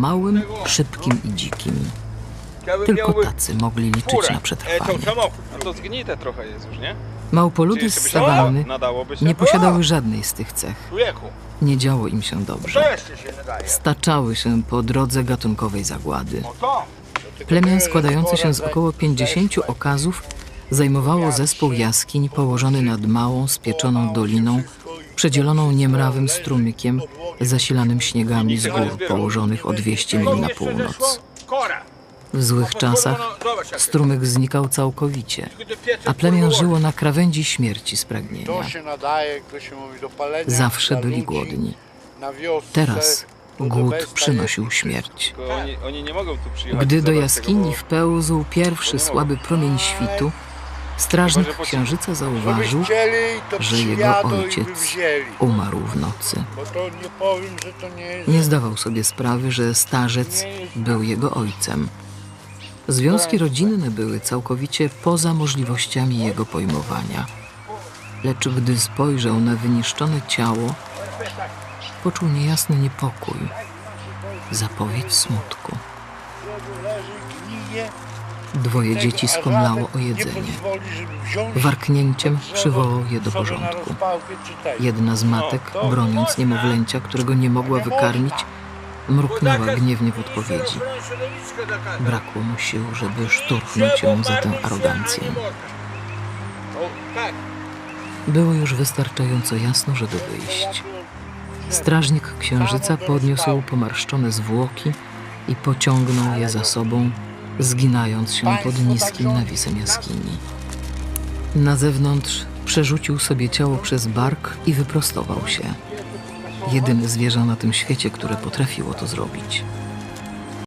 małym, szybkim i dzikim. Tylko tacy mogli liczyć na E, przetrwanie. to zgnite trochę jest już, nie? Małpoludy z sawanny nie posiadały żadnej z tych cech. Nie działo im się dobrze. Staczały się po drodze gatunkowej zagłady. Plemię składające się z około 50 okazów zajmowało zespół jaskiń położony nad małą, spieczoną doliną, przedzieloną niemrawym strumykiem zasilanym śniegami z gór położonych o 200 mil na północ. W złych czasach strumyk znikał całkowicie, a plemię żyło na krawędzi śmierci z pragnienia. Zawsze byli głodni. Teraz głód przynosił śmierć. Gdy do jaskini wpełzł pierwszy słaby promień świtu, strażnik księżyca zauważył, że jego ojciec umarł w nocy. Nie zdawał sobie sprawy, że starzec był jego ojcem. Związki rodzinne były całkowicie poza możliwościami jego pojmowania. Lecz gdy spojrzał na wyniszczone ciało, poczuł niejasny niepokój, zapowiedź smutku. Dwoje dzieci skomlało o Nie jedzenie. Warknięciem przywołał je do porządku. Jedna z matek, broniąc niemowlęcia, którego nie mogła wykarmić, mruknęła gniewnie w odpowiedzi. Brakło mu sił, żeby szturchnąć ją za tę arogancję. Tak. Było już wystarczająco jasno, żeby wyjść. Strażnik księżyca podniósł pomarszczone zwłoki i pociągnął je za sobą, zginając się pod niskim nawisem jaskini. Na zewnątrz przerzucił sobie ciało przez bark i wyprostował się. Jedyne zwierzę na tym świecie, które potrafiło to zrobić.